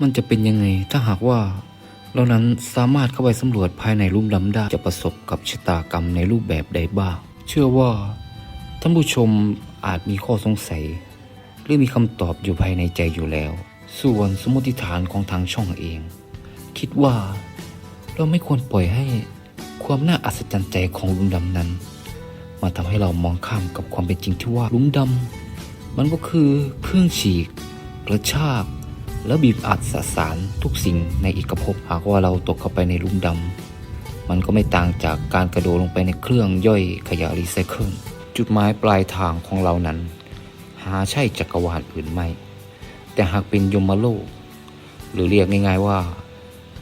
มันจะเป็นยังไงถ้าหากว่าเรานั้นสามารถเข้าไปสำรวจภายในลุ่มล้ำได้จะประสบกับชะตากรรมในรูปแบบใดบ้าง เชื่อว่าท่านผู้ชมอาจมีข้อสงสัย หรือมีคำตอบอยู่ภายในใจอยู่แล้ว ส่วนสมมติฐานของทางช่องเอง คิดว่า เราไม่ควรปล่อยให้ความน่าอัศจรรย์ใจของลุมดำนั้น มาทำให้เรามองข้ามกับความเป็นจริงที่ว่าลุมดำมันก็คือเครื่องฉีกกระชาก และบีบอัดสสารทุกสิ่งในอีกภพหากว่าเราตกเข้าไปในลุมดำ มันก็ไม่ต่างจากการกระโดดลงไปในเครื่องย่อยขยะรีไซเคิลจุดหมายปลายทางของเรานั้น หาใช่จักรวาลอื่นไม่ แต่หากเป็นยมโลก หรือเรียกง่ายๆว่า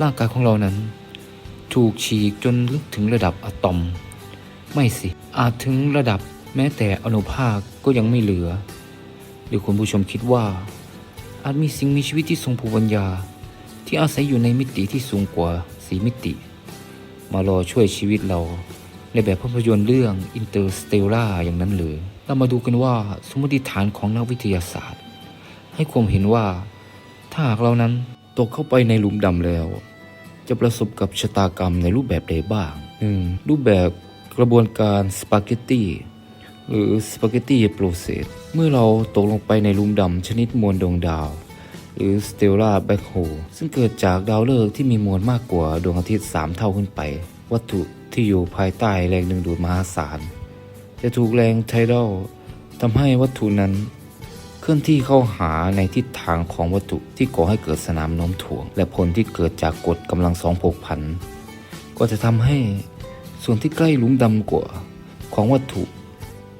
ร่างกายของเรานั้น ถูกฉีกจนลึกถึงระดับอะตอม ไม่สิ อาจถึงระดับแม้แต่อนุภาคก็ยังไม่เหลือ หรือคุณผู้ชมคิดว่า อาจมีสิ่งมีชีวิตที่ทรงภูมิปัญญา ที่อาศัยอยู่ในมิติที่สูงกว่าสีมิติ มารอช่วยชีวิตเรา ในแบบภาพยนตร์เรื่อง Interstellar อย่างนั้นหรือ เรามาดูกันว่าสมมติฐานของนักวิทยาศาสตร์ ให้ความเห็นว่า ถ้าหากเรานั้นตกเข้าไปในหลุมดำแล้ว จะประสบกับชะตากรรมในรูปแบบใดบ้างหนึ่งรูปแบบกระบวนการสปาเกตตี้ หรือสปาเกตตี้โปรเซสเมื่อเราตกลงไปในลุมดำชนิดมวลดวงดาว หรือ Stellar Black Hole ซึ่งเกิดจากดาวฤกษ์ที่มีมวลมากกว่าดวงอาทิตย์ 3 เท่าขึ้นไป วัตถุที่อยู่ภายใต้แรงดึงดูดมหาศาล จะถูกแรงไทดอลทำให้วัตถุนั้นเคลื่อนที่เข้าหาในทิศทางของวัตถุที่ก่อให้เกิดสนามโน้มถ่วง และผลที่เกิดจากกฎกำลังสองผกผัน ก็จะทำให้ส่วนที่ใกล้ลุมดำกว่าของวัตถุ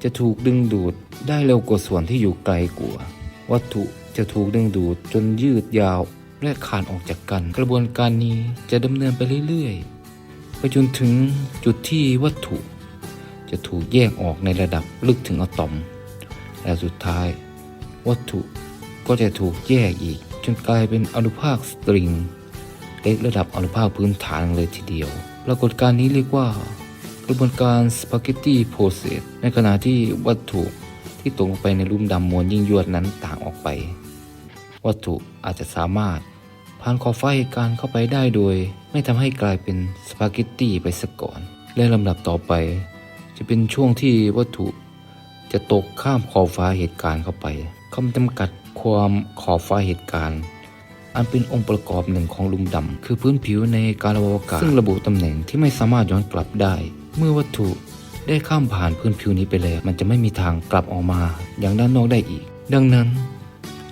จะถูกดึงดูดได้เร็วกว่าส่วนที่อยู่ไกลกว่า วัตถุจะถูกดึงดูดจนยืดยาวและขาดออกจากกัน กระบวนการนี้จะดำเนินไปเรื่อยๆ ไปจนถึงจุดที่วัตถุ จะถูกแยกออกในระดับลึกถึงอะตอม และสุดท้าย วัตถุก็จะถูกแยกอีก จนกลายเป็นอนุภาคสตริงเล็กระดับอนุภาคพื้นฐานเลยทีเดียว ปรากฏการณ์นี้เรียกว่า กระบวนการสปาเกตตีโพเซสในขณะที่วัตถุที่ตกลงไปในลุ่มดำมวลยิ่งยวดนั้นต่างออกไป วัตถุอาจจะสามารถผ่านขอบฟ้าเหตุการณ์เข้าไปได้โดย ไม่ทำให้กลายเป็นสปาเกตตีไปซะก่อน และลำดับต่อไป จะเป็นช่วงที่วัตถุจะตกข้ามขอบฟ้าเหตุการณ์เข้าไปคำจำกัดความขอบฟ้าเหตุการณ์ อันเป็นองค์ประกอบหนึ่งของลุมดำคือพื้นผิวในการอวกาศซึ่งระบุตำแหน่งที่ไม่สามารถย้อนกลับได้ เมื่อวัตถุได้ข้ามผ่านพื้นผิวนี้ไปแล้ว มันจะไม่มีทางกลับออกมาอย่างด้านนอกได้อีก ดังนั้น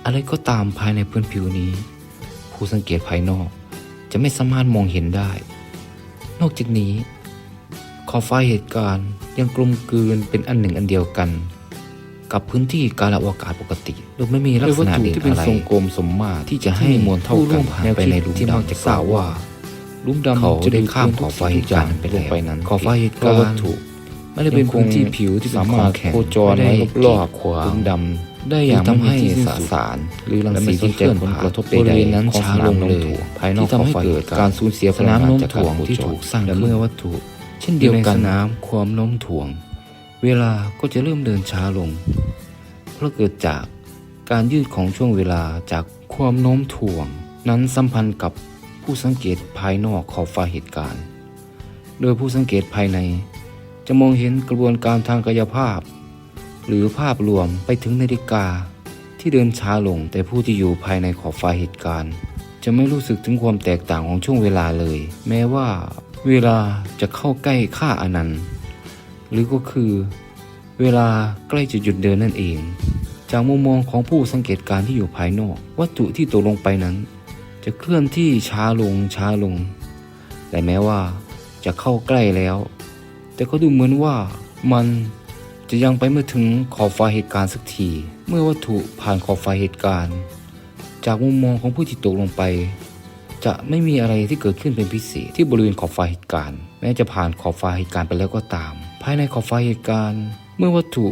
อะไรก็ตามภายในพื้นผิวนี้ ผู้สังเกตภายนอก จะไม่สามารถมองเห็นได้ นอกจากนี้ ขอบฟ้าเหตุการณ์ยังกลมกลืนเป็นอันหนึ่งอันเดียวกัน กับพื้นที่การอวกาศปกติโดยไม่มีลักษณะเด่นอะไรที่เป็นทรงกลมสมมาตรที่จะให้มวลเท่ากันผ่านไปในหลุมดำจะกล่าวว่าห ลุมดำเขาจะได้ข้ามขอบฟ้าเหตุการณ์ไปแล้วนั้นขอบฟ้าเหตุการณ์วัตถุไม่ได้เป็นพื้นที่ผิวที่สามารถโคจรไว้รอบๆขวาหลุมดำได้อย่างทำให้สสารหรือรังสีที่เคลื่อนผ่านกระทบบริเวณนั้นช้าลงเลยภายนอกขอบฟ้าเหตุการณ์สูญเสียพลังงานจากการโคจรที่ถูกสร้างและเมื่อวัตถุ เช่นเดียวกันน้ำความโน้มถ่วง เวลาก็จะเริ่มเดินช้าลง เพราะเกิดจากการยืดของช่วงเวลาจากความโน้มถ่วง นั้นสัมพันธ์กับ ผู้สังเกตภายนอกขอบฟ้าเหตุการณ์ โดยผู้สังเกตภายใน จะมองเห็นกระบวนการทางกายภาพ หรือภาพรวมไปถึงนาฬิกาที่เดินช้าลง แต่ผู้ที่อยู่ภายในขอบฟ้าเหตุการณ์ จะไม่รู้สึกถึงความแตกต่างของช่วงเวลาเลย แม้ว่าเวลาจะเข้าใกล้ค่าอนันต์หรือก็คือ เวลาใกล้จะหยุดเดินนั่นเอง จากมุมมองของผู้สังเกตการณ์ที่อยู่ภายนอก วัตถุที่ตกลงไปนั้น จะเคลื่อนที่ช้าลงช้าลง แต่แม้ว่าจะเข้าใกล้แล้ว แต่ก็ดูเหมือนว่ามันจะยังไปไม่ถึงขอบฟ้าเหตุการณ์สักที เมื่อวัตถุผ่านขอบฟ้าเหตุการณ์ จากมุมมองของผู้ที่ตกลงไป จะไม่มีอะไรที่เกิดขึ้นเป็นพิเศษที่บริเวณขอบฟ้าเหตุการณ์ แม้จะผ่านขอบฟ้าเหตุการณ์ไปแล้วก็ตาม ภายในขอบฟ้าเหตุการณ์ เมื่อวัตถุ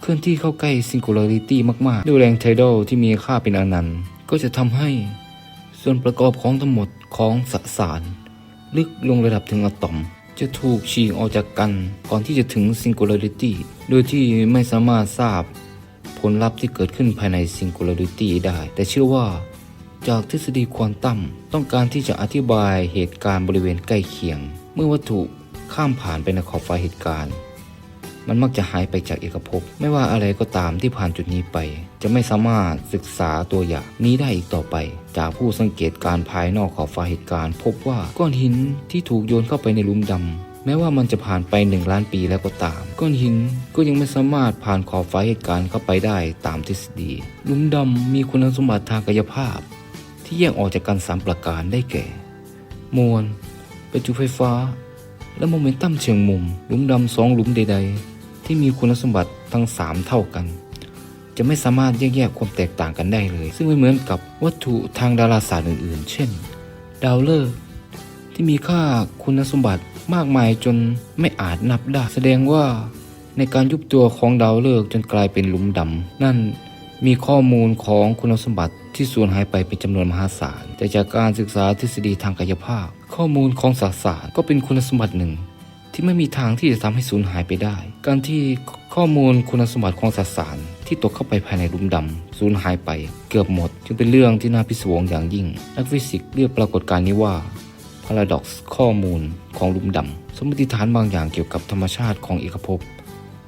เคลื่อนที่เข้าใกล้ singularity มากๆ ด้วยแรงไทดอลที่มีค่าเป็นอนันต์ ก็จะทำให้ ส่วนประกอบของทั้งหมดของสสาร ลึกลงระดับถึงอะตอม จะถูกฉีกออกจากกันก่อนที่จะถึง singularity โดยที่ไม่สามารถทราบผลลัพธ์ที่เกิดขึ้นภายใน singularity ได้ แต่เชื่อว่า จากทฤษฎีควอนตัมต้องการที่จะอธิบายเหตุการณ์บริเวณใกล้เคียง เมื่อวัตถุข้ามผ่านไปในขอบฟ้าเหตุการณ์ มันมักจะหายไปจากเอกภพ ไม่ว่าอะไรก็ตามที่ผ่านจุดนี้ไป จะไม่สามารถศึกษาตัวอย่างนี้ได้อีกต่อไป จากผู้สังเกตการภายนอกขอบฟ้าเหตุการณ์ พบว่าก้อนหินที่ถูกโยนเข้าไปในลุมดำแม้ว่ามันจะผ่านไปหนึ่งล้านปีแล้วก็ตาม ก้อนหินก็ยังไม่สามารถผ่านขอบฟ้าเหตุการณ์เข้าไปได้ตามทฤษฎีลุมดำมีคุณสมบัติทางกายภาพ ที่แยกออกจากกันสามประการได้แก่ มวลประจุไฟฟ้าและโมเมนตัมเชิงมุม หลุมดำสองหลุมใด ๆ ที่มีคุณสมบัติทั้งสามเท่ากัน จะไม่สามารถแยกแยะความแตกต่างกันได้เลย ซึ่งไม่เหมือนกับวัตถุทางดาราศาสตร์อื่นๆ เช่น ดาวฤกษ์ที่มีค่าคุณสมบัติมากมายจนไม่อาจนับได้ แสดงว่าในการยุบตัวของดาวฤกษ์จนกลายเป็นหลุมดำ นั่นมีข้อมูลของคุณสมบัติที่สูญหายไปเป็นจำนวนมหาศาล แต่จากการศึกษาทฤษฎีทางกายภาพ ข้อมูลของสสารก็เป็นคุณสมบัติหนึ่ง ที่ไม่มีทางที่จะทำให้สูญหายไปได้ การที่ข้อมูลคุณสมบัติของสสาร ที่ตกเข้าไปภายในลุมดำสูญหายไป เกือบหมด จึงเป็นเรื่องที่น่าพิศวงอย่างยิ่ง นักฟิสิกส์เรียกปรากฏการณ์นี้ว่า paradox ข้อมูลของลุมดำสมมติฐานบางอย่างเกี่ยวกับธรรมชาติของเอกภพ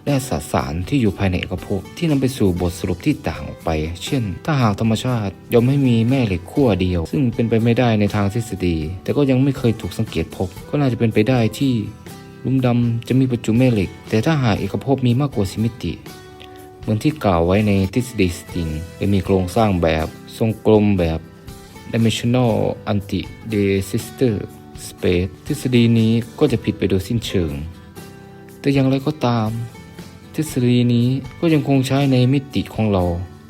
และสสารที่อยู่ภายในเอกภพที่นำไปสู่บทสรุปที่ต่างออกไป เช่น ถ้าหากธรรมชาติยอมให้มีแม่เหล็กขั้วเดียว ซึ่งเป็นไปไม่ได้ในทางทฤษฎี แต่ก็ยังไม่เคยถูกสังเกตพบ ก็น่าจะเป็นไปได้ที่ ลุมดำจะมีประจุแม่เหล็ก แต่ถ้าหากเอกภพมีมากกว่าสิมิติ เหมือนที่กล่าวไว้ในทฤษฎีสติงจะมีโครงสร้างแบบ ทรงกลมแบบ dimensional anti de sister space ทฤษฎีนี้ก็จะผิดไปโดยสิ้นเชิง แต่อย่างไรก็ตาม ทฤษฎีนี้ก็ยังคงใช้ในมิติของเรา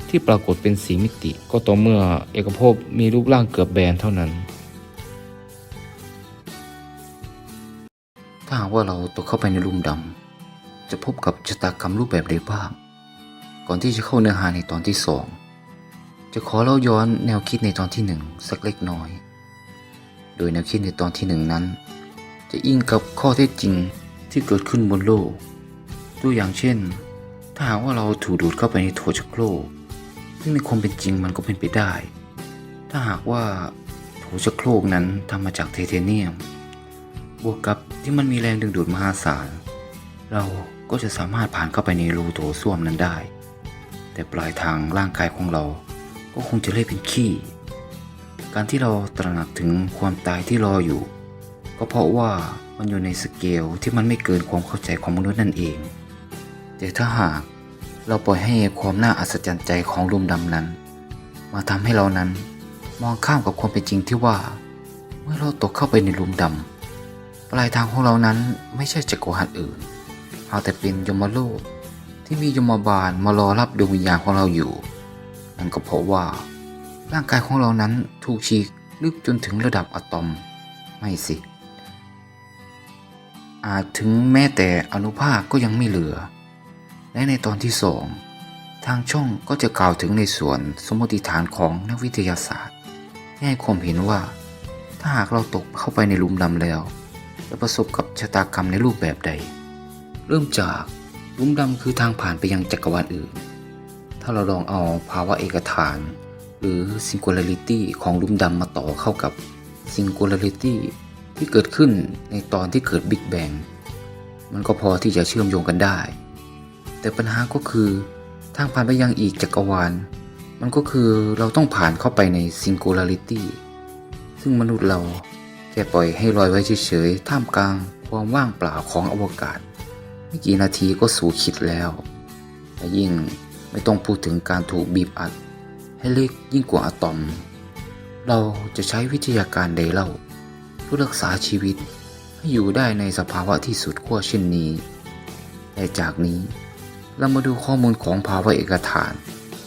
ที่ปรากฏเป็นสีมิติ ก็ต่อเมื่อเอกภพมีรูปร่างเกือบแบนเท่านั้น ถ้าหากว่าเราตกเข้าไปในลุมดำจะพบกับชะตากรรมรูปแบบใดบ้าง ก่อนที่จะเข้าเนื้อหาในตอนที่สองจะขอเล่าย้อนแนวคิดในตอนที่หนึ่งสักเล็กน้อย โดยแนวคิดในตอนที่หนึ่งนั้น จะอิงกับข้อเท็จจริงที่เกิดขึ้นบนโลก ตัวอย่างเช่น ถ้าหากว่าเราถูกดูดเข้าไปในโถชักโครกซึ่งในความเป็นจริงมันก็เป็นไปได้ ถ้าหากว่าโถชักโครกนั้นทำมาจากไทเทเนียม บวกกับที่มันมีแรงดึงดูดมหาศาล เราก็จะสามารถผ่านเข้าไปในรูโถส้วมนั้นได้ แต่ปลายทางร่างกายของเรา ก็คงจะเละเป็นขี้ การที่เราตระหนักถึงความตายที่รออยู่ ก็เพราะว่ามันอยู่ในสเกลที่มันไม่เกินความเข้าใจของมนุษย์นั่นเอง แต่ถ้าหากเราปล่อยให้ความน่าอัศจรรย์ใจของลุมดำนั้น มาทำให้เรานั้นมองข้ามกับความเป็นจริงที่ว่า เมื่อเราตกเข้าไปในลุมดำ ปลายทางของเรานั้นไม่ใช่จักรวาลอื่นหาแต่เป็นยมโลกที่มียมบาลมารอรับดวงวิญญาณของเราอยู่ นั่นก็เพราะว่า ร่างกายของเรานั้นถูกฉีกลึกจนถึงระดับอะตอม ไม่สิ อาจถึงแม้แต่อนุภาคก็ยังไม่เหลือ และในตอนที่สองทางช่องก็จะกล่าวถึงในส่วนสมมติฐานของนักวิทยาศาสตร์ ที่ให้ความเห็นว่า ถ้าหากเราตกเข้าไปในหลุมดำแล้ว จะประสบกับชะตากรรมในรูปแบบใด เริ่มจากลุมดำคือทางผ่านไปยังจักรวาลอื่น ถ้าเราลองเอาภาวะเอกฐาน หรือ singularity ของลุมดำมาต่อเข้ากับ singularity ที่เกิดขึ้นในตอนที่เกิด Big Bang มันก็พอที่จะเชื่อมโยงกันได้ แต่ปัญหาก็คือทางผ่านไปยังอีกจักรวาล มันก็คือเราต้องผ่านเข้าไปใน singularity ซึ่งมนุษย์เรา แค่ปล่อยให้ลอยไว้เฉยๆ ท่ามกลางความว่างเปล่าของอวกาศ ไม่กี่นาทีก็สู่ขีดแล้วและยิ่งไม่ต้องพูดถึงการถูกบีบอัด ให้เล็กยิ่งกว่าอะตอม เราจะใช้วิทยาการใดเล่าเพื่อรักษาชีวิต ให้อยู่ได้ในสภาวะที่สุดขั้วเช่นนี้แต่จากนี้เรามาดูข้อมูลของภาวะเอกฐาน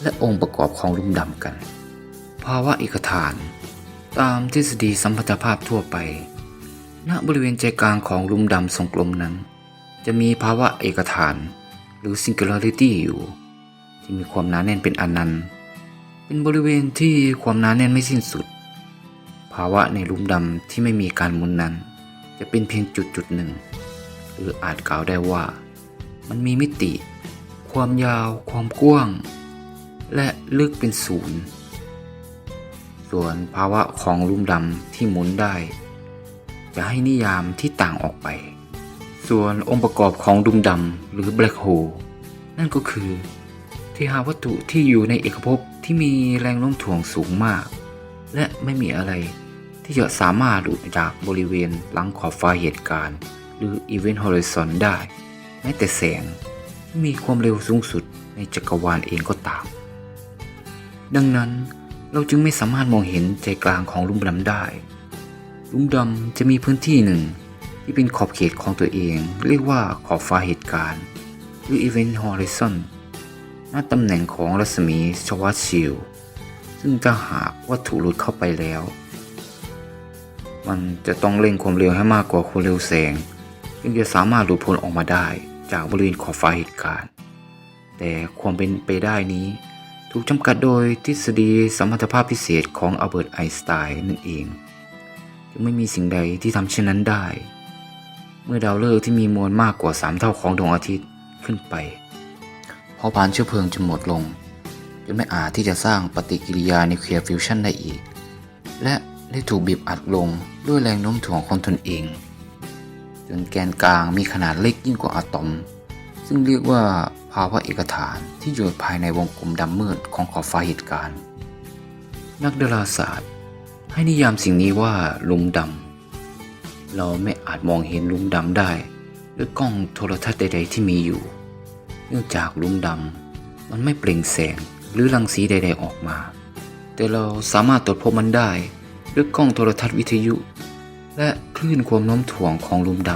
และองค์ประกอบของลุ่มดำกัน ภาวะเอกฐาน ตามทฤษฎีสัมพัทธภาพทั่วไป ณ บริเวณใจกลางของลุมดำทรงกลมนั้น จะมีภาวะเอกฐาน หรือ singularity อยู่ ที่มีความหนาแน่นเป็นอนันต์ เป็นบริเวณที่ความหนาแน่นไม่สิ้นสุด ภาวะในลุมดำที่ไม่มีการหมุนนั้น จะเป็นเพียงจุดจุดหนึ่ง หรืออาจกล่าวได้ว่า มันมีมิติ ความยาว ความกว้าง และลึกเป็นศูนย์ ส่วนภาวะของลุมดำที่หมุนได้ จะให้นิยามที่ต่างออกไป ส่วนองค์ประกอบของลุมดำหรือ black hole นั่นก็คือ ที่หาวัตถุที่อยู่ในเอกภพที่มีแรงโน้มถ่วงสูงมาก และไม่มีอะไรที่จะสามารถหลุดจากบริเวณหลังขอบฟ้าเหตุการณ์ หรือ Event Horizon ได้ แม้แต่แสงที่มีความเร็วสูงสุดในจักรวาลเองก็ตาม ดังนั้น เราจึงไม่สามารถมองเห็นใจกลางของลุมดำได้ ลุมดำจะมีพื้นที่หนึ่ง ที่เป็นขอบเขตของตัวเอง เรียกว่าขอบฟ้าเหตุการณ์หรือ Event Horizon ณตำแหน่งของรัศมีชวัตชิลซึ่งถ้าหากวัตถุหลุดเข้าไปแล้ว มันจะต้องเร่งความเร็วให้มากกว่าความเร็วแสงจึงจะสามารถหลุดพ้นออกมาได้จากบริเวณขอบฟ้าเหตุการณ์ แต่ความเป็นไปได้นี้ ถูกจำกัดโดยทฤษฎีสมรรถภาพพิเศษของอัลเบิร์ตไอน์สไตน์นั่นเองจึงไม่มีสิ่งใดที่ทำเช่นนั้นได้ เมื่อดาวฤกษ์ที่มีมวลมากกว่า 3 เท่าของดวงอาทิตย์ขึ้นไปเพราะผ่านเชื้อเพลิงจะหมดลงจนไม่อาจที่จะสร้างปฏิกิริยานิวเคลียร์ฟิวชันได้อีก และได้ถูกบีบอัดลงด้วยแรงโน้มถ่วงของตนเอง จนแกนกลางมีขนาดเล็กยิ่งกว่าอะตอม ซึ่งเรียกว่า ภาวะเอกฐานที่อยู่ภายในวงกลมดำมืดของขอบฟ้าเหตุการณ์ นักดาราศาสตร์ ให้นิยามสิ่งนี้ว่าลุมดำ เราไม่อาจมองเห็นลุมดำได้ด้วยกล้องโทรทัศน์ใด ๆ ที่มีอยู่ เนื่องจากลุมดำมันไม่เปล่งแสงหรือรังสีใด ๆ ออกมา แต่เราสามารถตรวจพบมันได้ด้วยกล้องโทรทัศน์วิทยุ และคลื่นความโน้มถ่วงของลุมด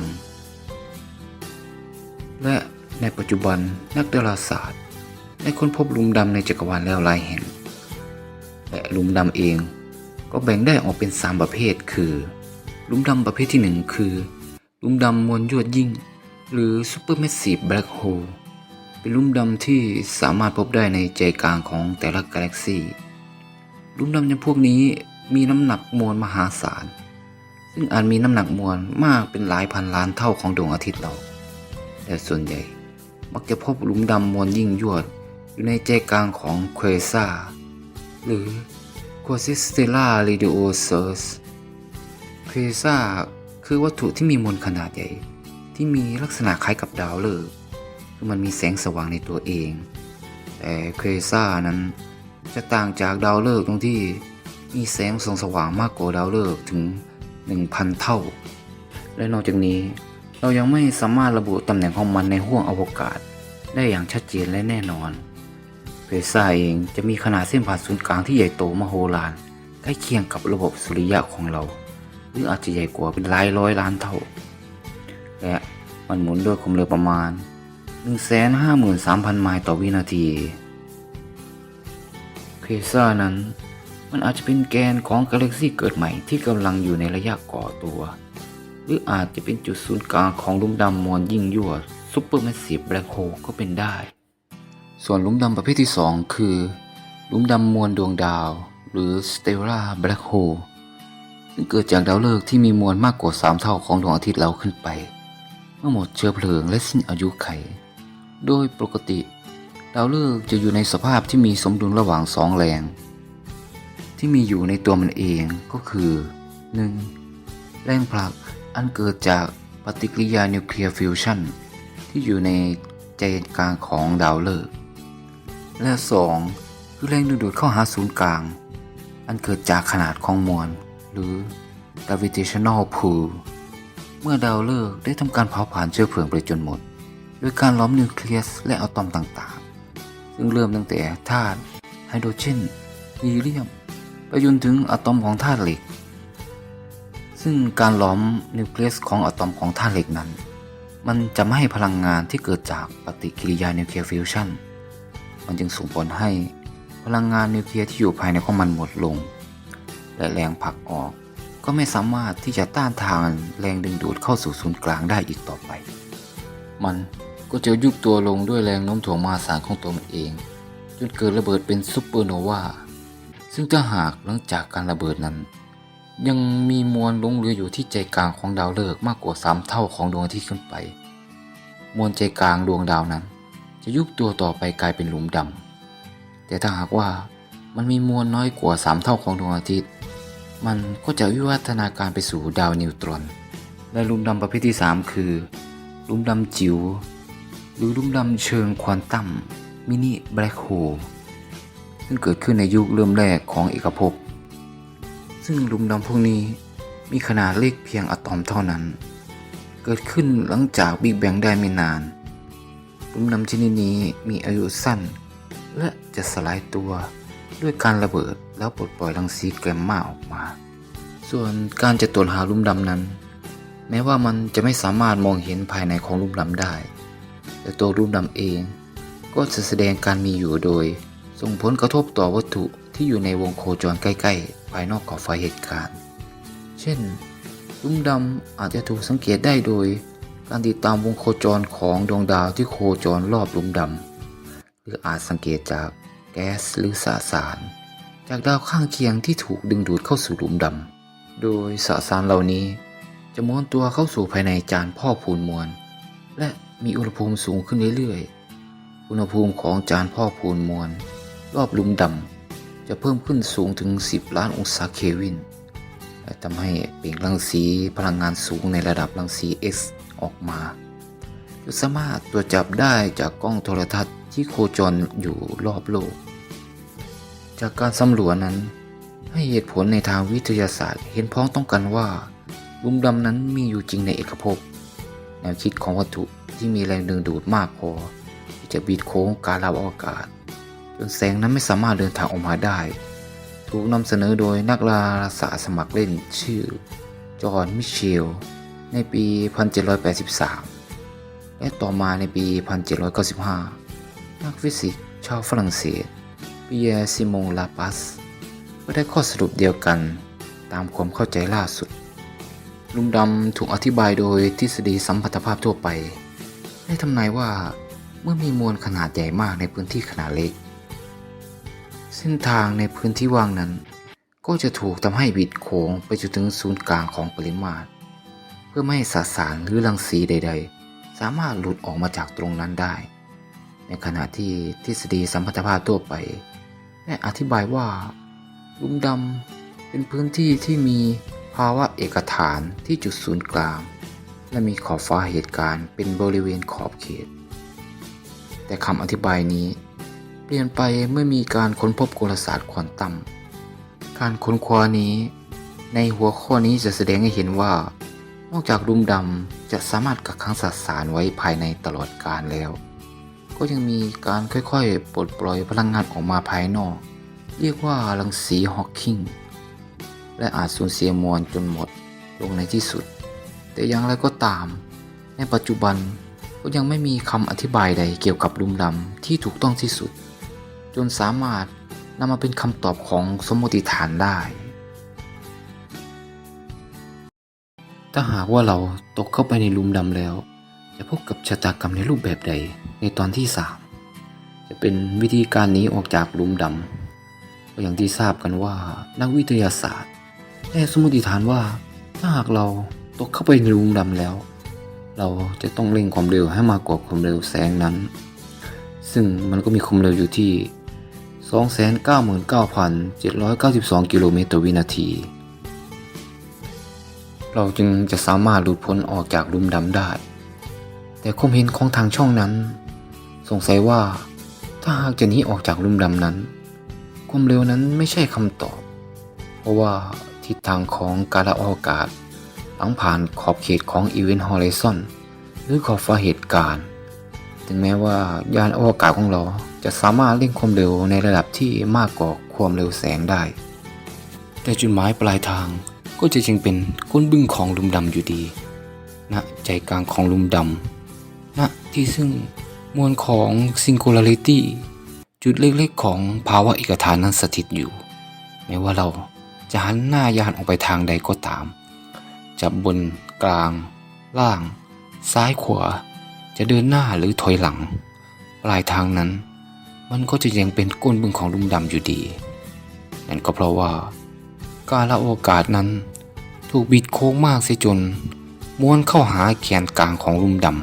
ำและ ในปัจจุบันนักดาราศาสตร์ได้ค้นพบหลุมดำในจักรวาลแล้วหลายแห่ง และหลุมดำเองก็แบ่งได้ออกเป็น 3 ประเภท คือหลุมดำประเภทที่ 1 คือหลุมดำมวลยวดยิ่ง หรือ Supermassive Black Hole เป็นหลุมดำที่สามารถพบได้ในใจกลางของแต่ละกาแล็กซีหลุมดำจำพวกนี้มีน้ำหนักมวลมหาศาล ซึ่งอาจมีน้ำหนักมวลมากเป็นหลายพันล้านเท่าของดวงอาทิตย์เรา แต่ส่วนใหญ่ มักจะพบหลุมดำมวลยิ่งยวด อยู่ในใจกลางของเควซ่า หรือ Quasi-stellar Radioids เควซ่าคือวัตถุที่มีมวลขนาดใหญ่ ที่มีลักษณะคล้ายกับดาวฤกษ์คือมันมีแสงสว่างในตัวเอง แต่เควซ่านั้นจะต่างจากดาวฤกษ์ตรงที่มีแสงส่องสว่างมากกว่าดาวฤกษ์ถึง 1,000 เท่า และนอกจากนี้ เรายังไม่สามารถระบุตำแหน่งของมันในห้วงอวกาศ ได้อย่างชัดเจนและแน่นอนเควซ่าเองจะมีขนาดเส้นผ่านศูนย์กลางที่ใหญ่โตมโหฬารใกล้เคียงกับระบบสุริยะของเรา หรืออาจจะใหญ่กว่าเป็นหลายร้อยล้านเท่า และมันหมุนด้วยความเร็วประมาณ 153,000 ไมล์ต่อวินาทีเควซ่านั้นมันอาจจะเป็นแกนของกาแล็กซี่เกิดใหม่ที่กำลังอยู่ในระยะก่อตัว หรืออาจจะเป็นจุดศูนย์กลางของลุมดำมวลยิ่งยวดซุปเปอร์แมสซีฟแบล็คโฮลก็เป็นได้ ส่วนลุมดำประเภทที่ 2 คือลุมดำมวลดวงดาว หรือ stellar black hole ซึ่งเกิดจากดาวฤกษ์ที่มีมวลมากกว่า 3 เท่าของดวงอาทิตย์เราขึ้นไป เมื่อหมดเชื้อเพลิงและสิ้นอายุไข โดยปกติ ดาวฤกษ์จะอยู่ในสภาพที่มีสมดุลระหว่างสองแรง ที่มีอยู่ในตัวมันเองก็คือ 1. แรงผลัก อันเกิดจากปฏิกิริยานิวเคลียร์ฟิวชันที่อยู่ในใจกลางของดาวฤกษ์และ 2. คือแรงดึงดูดเข้าหาศูนย์กลาง อันเกิดจากขนาดของมวล หรือ gravitational pull เมื่อดาวฤกษ์ได้ทำการเผาผลาญเชื้อเพลิงไปจนหมดโดยการล้อมนิวเคลียสและอะตอมต่างๆ ซึ่งเริ่มตั้งแต่ธาตุไฮโดรเจนฮีเลียม ไปจนถึงอะตอมของธาตุเหล็ก ซึ่งการล้อมนิวเคลียสของอะตอมของธาตุเหล็กนั้น มันจะไม่ให้พลังงานที่เกิดจากปฏิกิริยานิวเคลียร์ฟิวชันมันจึงส่งผลให้พลังงานนิวเคลียร์ที่อยู่ภายในของมันหมดลง และแรงผลักออกก็ไม่สามารถที่จะต้านทานแรงดึงดูดเข้าสู่ศูนย์กลางได้อีกต่อไป มันก็จะยุบตัวลงด้วยแรงโน้มถ่วงมหาศาลของตัวมันเองจนเกิดระเบิดเป็นซุปเปอร์โนวาซึ่งถ้าหากหลังจากการระเบิดนั้น ยังมีมวลหลงเหลืออยู่ที่ใจกลางของดาวฤกษ์มากกว่า3เท่าของดวงอาทิตย์ขึ้นไป มวลใจกลางดวงดาวนั้น จะยุบตัวต่อไปกลายเป็นหลุมดำแต่ถ้าหากว่ามันมีมวลน้อยกว่า3เท่าของดวงอาทิตย์ มันก็จะวิวัฒนาการไปสู่ดาวนิวตรอน และหลุมดำประเภทที่ 3 คือหลุมดำจิ๋วหรือหลุมดำเชิงควอนตัมมินิแบล็คโฮลซึ่งเกิดขึ้นในยุคเริ่มแรกของเอกภพ ซึ่งหลุมดำพวกนี้มีขนาดเล็กเพียงอะตอมเท่านั้น เกิดขึ้นหลังจากบิ๊กแบงได้ไม่นาน หลุมดำชนิดนี้มีอายุสั้น และจะสลายตัวด้วยการระเบิดแล้วปลดปล่อยรังสีแกรมมาออกมา ส่วนการจะตรวจหาหลุมดำนั้น แม้ว่ามันจะไม่สามารถมองเห็นภายในของหลุมดำได้ แต่ตัวหลุมดำเองก็จะแสดงการมีอยู่โดย ส่งผลกระทบต่อวัตถุ ที่อยู่ในวงโคจรใกล้ ๆ ภายนอกขอบฟ้าเหตุการณ์ เช่นลุมดำอาจจะถูกสังเกตได้โดย การติดตามวงโคจรของดวงดาวที่โคจรรอบลุมดำหรืออาจสังเกตจากแก๊สหรือสสาร จากดาวข้างเคียงที่ถูกดึงดูดเข้าสู่ลุมดำโดยสสารเหล่านี้ จะม้วนตัวเข้าสู่ภายในจานพ่อพูนมวล และมีอุณหภูมิสูงขึ้นเรื่อยๆ อุณหภูมิของจานพ่อพูนมวล รอบลุมดำ จะเพิ่มขึ้นสูงถึง 10 ล้านองศาเคลวินและทำให้เปล่งรังสีพลังงานสูงในระดับรังสี X ออกมาจะสามารถตรวจจับได้จากกล้องโทรทัศน์ที่โคจรอยู่รอบโลก จากการสำรวจนั้น ให้เหตุผลในทางวิทยาศาสตร์ เห็นพ้องต้องกันว่าลุมดำนั้นมีอยู่จริงในเอกภพแนวคิดของวัตถุที่มีแรงดึงดูดมากพอที่จะบีดโค้งการระบอากาศ จนแสงนั้นไม่สามารถเดินทางออกมาได้ ถูกนำเสนอโดยนักดาราศาสตร์สมัครเล่นชื่อ จอห์น มิเชล ในปี 1783 และต่อมาในปี 1795 นักฟิสิกส์ชาวฝรั่งเศสปีเยร์ซิมงลาปัสก็ได้ข้อสรุปเดียวกันตามความเข้าใจล่าสุด ลุมดำถูกอธิบายโดยทฤษฎีสัมพัทธภาพทั่วไป ได้ทำนายว่าเมื่อมีมวลขนาดใหญ่มากในพื้นที่ขนาดเล็ก เส้นทางในพื้นที่ว่างนั้น ก็จะถูกทำให้บิดโค้งไปจนถึงศูนย์กลางของปริมาตร เพื่อไม่ให้สสารหรือรังสีใด ๆ สามารถหลุดออกมาจากตรงนั้นได้ ในขณะที่ทฤษฎีสัมพัทธภาพทั่วไปได้อธิบายว่าลุมดำเป็นพื้นที่ที่มีภาวะเอกฐานที่จุดศูนย์กลาง และมีขอบฟ้าเหตุการณ์เป็นบริเวณขอบเขต แต่คำอธิบายนี้ เปลี่ยนไปเมื่อมีการค้นพบกลศาสตร์ควอนตัม การค้นคว้านี้ ในหัวข้อนี้จะแสดงให้เห็นว่า นอกจากลุมดำจะสามารถกักขังสสารไว้ภายในตลอดกาลแล้ว ก็ยังมีการค่อยๆ ปลดปล่อยพลังงานออกมาภายนอก เรียกว่ารังสีฮอว์กิงและอาจสูญเสียมวลจนหมดลงในที่สุด แต่อย่างไรก็ตาม ในปัจจุบันก็ยังไม่มีคำอธิบายใดเกี่ยวกับลุมดำที่ถูกต้องที่สุด จนสามารถนำมาเป็นคำตอบของสมมติฐานได้ ถ้าหากว่าเราตกเข้าไปในหลุมดำแล้ว จะพบกับชะตากรรมในรูปแบบใดในตอนที่ 3 จะเป็นวิธีการหนีออกจากหลุมดำก็อย่างที่ทราบกันว่านักวิทยาศาสตร์ได้สมมติฐานว่า ถ้าหากเราตกเข้าไปในหลุมดำแล้ว เราจะต้องเร่งความเร็วให้มากกว่าความเร็วแสงนั้น ซึ่งมันก็มีความเร็วอยู่ที่ 299,792 กิโลเมตรต่อวินาที เราจึงจะสามารถหลุดพ้นออกจากลุมดำได้ แต่ความเห็นของทางช่องนั้น สงสัยว่าถ้าหากจะหนีออกจากลุมดำนั้น ความเร็วนั้นไม่ใช่คำตอบ เพราะว่าทิศทางของการละออกอากาศหลังผ่านขอบเขตของอีเวนต์ฮอริซอนหรือขอบฟ้าเหตุการณ์ ถึงแม้ว่ายานอวกาศของเรา จะสามารถเร่งความเร็วในระดับที่มากกว่าความเร็วแสงได้ แต่จุดหมายปลายทางก็จะจึงเป็นก้นบึ้งของลุมดำอยู่ดีณใจกลางของลุมดำณที่ซึ่งมวลของ Singularity จุดเล็กๆของภาวะเอกฐานนั้นสถิตอยู่ แม้ว่าเราจะหันหน้ายานออกไปทางใดก็ตาม จะบนกลาง ล่าง ซ้ายขวา จะเดินหน้าหรือถอยหลัง ปลายทางนั้น มันก็จะยังเป็นก้นบึ้งของลุมดำอยู่ดี นั่นก็เพราะว่า การละโอกาสนั้น ถูกบิดโค้งมากเสียจนม้วนเข้าหาแขนกลางของลุมดำ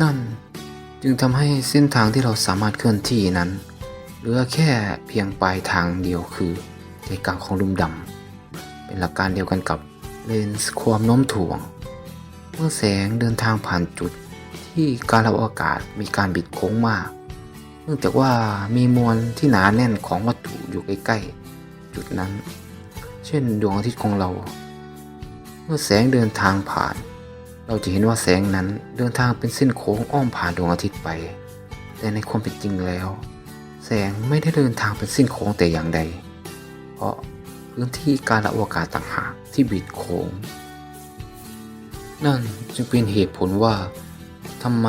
นั่นจึงทำให้เส้นทางที่เราสามารถเคลื่อนที่นั้น เหลือแค่เพียงปลายทางเดียวคือใจกลางของลุมดำ เป็นหลักการเดียวกันกับเลนส์ความโน้มถ่วง เมื่อแสงเดินทางผ่านจุด ที่การระอากาศมีการบิดโค้งมาก เนื่องจากว่ามีมวลที่หนาแน่นของวัตถุอยู่ใกล้ๆ จุดนั้น เช่นดวงอาทิตย์ของเรา เมื่อแสงเดินทางผ่าน เราจะเห็นว่าแสงนั้นเดินทางเป็นเส้นโค้งอ้อมผ่านดวงอาทิตย์ไป แต่ในความเป็นจริงแล้ว แสงไม่ได้เดินทางเป็นเส้นโค้งแต่อย่างใด เพราะพื้นที่การละอากาศต่างหากที่บิดโค้งนั่นจึงเป็นเหตุผลว่า ทำไม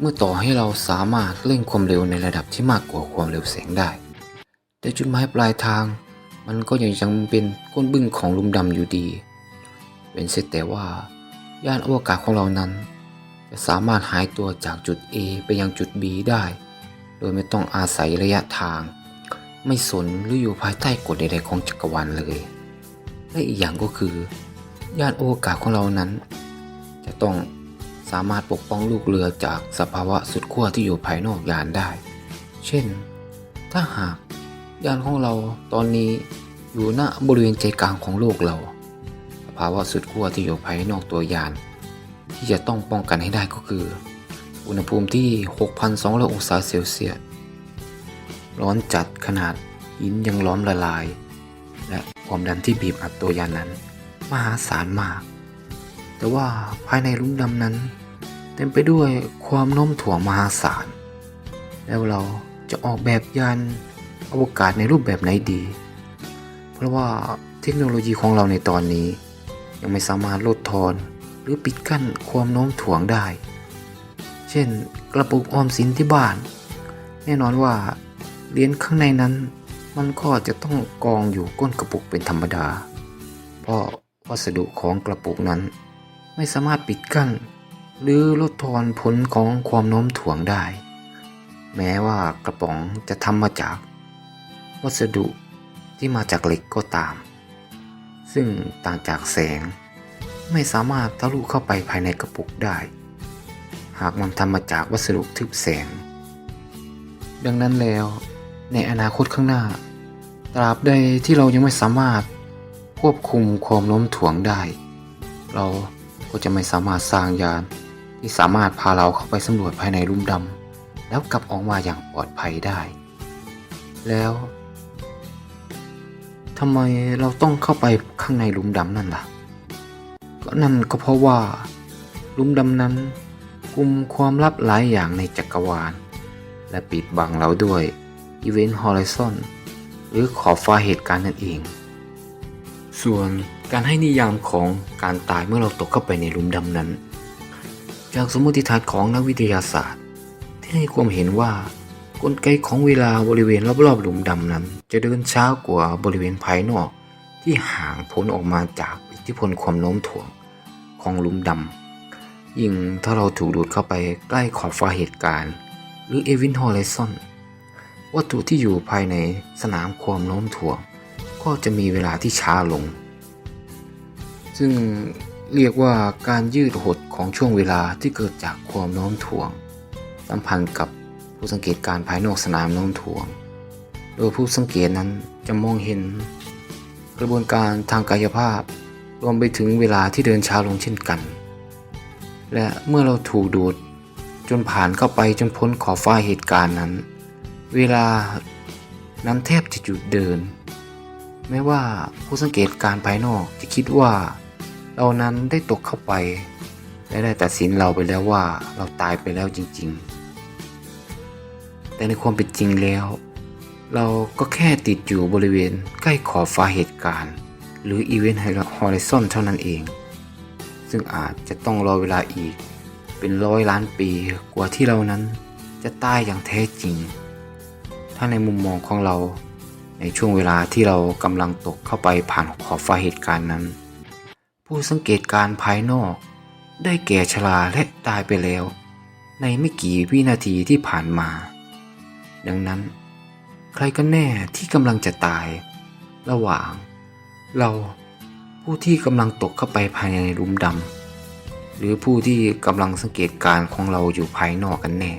เมื่อต่อให้เราสามารถเร่งความเร็วในระดับที่มากกว่าความเร็วแสงได้ แต่จุดหมายปลายทาง มันก็ยังยังเป็นก้นบึ้งของลุมดำอยู่ดีเป็นเสียแต่ว่ายานอวกาศของเรานั้น จะสามารถหายตัวจากจุด A ไปยังจุด B ได้ โดยไม่ต้องอาศัยระยะทาง ไม่สนหรืออยู่ภายใต้กฎใดๆของจักรวาลเลย และอีกอย่างก็คือยานอวกาศของเรานั้น จะต้อง สามารถปกป้องลูกเรือจากสภาวะสุดขั้วที่อยู่ภายนอกยานได้ เช่น ถ้าหากยานของเราตอนนี้อยู่ณบริเวณใจกลางของโลกเรา สภาวะสุดขั้วที่อยู่ภายนอกตัวยาน ที่จะต้องป้องกันให้ได้ก็คือ อุณหภูมิที่ 6,200 องศาเซลเซียส ร้อนจัดขนาดหินยังล้อมละลาย และความดันที่บีบอัดตัวยานนั้น มหาศาลมาก แต่ว่าภายในลุ่มดำนั้น เต็มไปด้วยความโน้มถ่วงมหาศาล แล้วเราจะออกแบบยานอวกาศในรูปแบบไหนดี เพราะว่าเทคโนโลยีของเราในตอนนี้ ยังไม่สามารถลดทอนหรือปิดกั้นความโน้มถ่วงได้ เช่น กระปุกออมสินที่บ้าน แน่นอนว่าเหรียญข้างในนั้น มันก็จะต้องกองอยู่ก้นกระปุกเป็นธรรมดา เพราะวัสดุของกระปุกนั้น ไม่สามารถปิดกั้น หรือลดทอนผลของความโน้มถ่วงได้ แม้ว่ากระป๋องจะทำมาจาก วัสดุที่มาจากเหล็กก็ตาม ซึ่งต่างจากแสง ไม่สามารถทะลุเข้าไปภายในกระปุกได้ หากมันทำมาจากวัสดุทึบแสง ดังนั้นแล้วในอนาคตข้างหน้า ตราบใดที่เรายังไม่สามารถควบคุมความโน้มถ่วงได้ เรา ก็จะไม่สามารถสร้างยาน ที่สามารถพาเราเข้าไปสำรวจภายในลุ่มดำแล้วกลับออกมาอย่างปลอดภัยได้ แล้วทำไมเราต้องเข้าไปข้างในหลุมดำนั่นล่ะ ก็นั่นก็เพราะว่าหลุมดำนั้นกุมความลับหลายอย่างในจักรวาล และปิดบังเราด้วย Event Horizon หรือขอบฟ้าเหตุการณ์นั่นเอง ส่วน การให้นิยามของการตายเมื่อเราตกเข้าไปในหลุมดำนั้น จากสมมติฐานของนักวิทยาศาสตร์ ที่ให้ความเห็นว่ากลไกของเวลาบริเวณรอบๆหลุมดำนั้น จะเดินช้ากว่าบริเวณภายนอก ที่ห่างพ้นออกมาจากอิทธิพลความโน้มถ่วงของหลุมดำยิ่งถ้าเราถูกดูดเข้าไปใกล้ขอบฟ้าเหตุการณ์ หรือเอวินฮอลเลซอนวัตถุที่อยู่ภายในสนามความโน้มถ่วง ก็จะมีเวลาที่ช้าลง ซึ่งเรียกว่าการยืดหดของช่วงเวลาที่เกิดจากความโน้มถ่วง สัมพันธ์กับผู้สังเกตการณ์ภายนอกสนามโน้มถ่วง โดยผู้สังเกตนั้นจะมองเห็น กระบวนการทางกายภาพ รวมไปถึงเวลาที่เดินช้าลงเช่นกัน และเมื่อเราถูกดูดจนผ่านเข้าไปจนพ้นขอบฟ้าเหตุการณ์นั้น เวลานั้นแทบจะหยุดเดิน แม้ว่าผู้สังเกตการณ์ภายนอกจะคิดว่า เรานั้นได้ตกเข้าไป และได้ตัดสินเราไปแล้วว่าเราตายไปแล้วจริง ๆ แต่ในความเป็นจริงแล้ว เราก็แค่ติดอยู่บริเวณใกล้ขอบฟ้าเหตุการณ์ หรืออีเวนต์ฮอริซอนเท่านั้นเอง ซึ่งอาจจะต้องรอเวลาอีก เป็นร้อยล้านปีกว่าที่เรานั้นจะตายอย่างแท้จริง ถ้าในมุมมองของเราในช่วงเวลาที่เรากำลังตกเข้าไปผ่านขอบฟ้าเหตุการณ์นั้น ผู้สังเกตการภายนอก ได้แก่ชราและตายไปแล้ว ในไม่กี่วินาทีที่ผ่านมา ดังนั้น ใครกันแน่ที่กำลังจะตาย ระหว่าง เราผู้ที่กำลังตกเข้าไปภายในหลุมดำหรือผู้ที่กำลังสังเกตการของเราอยู่ภายนอกกันแน่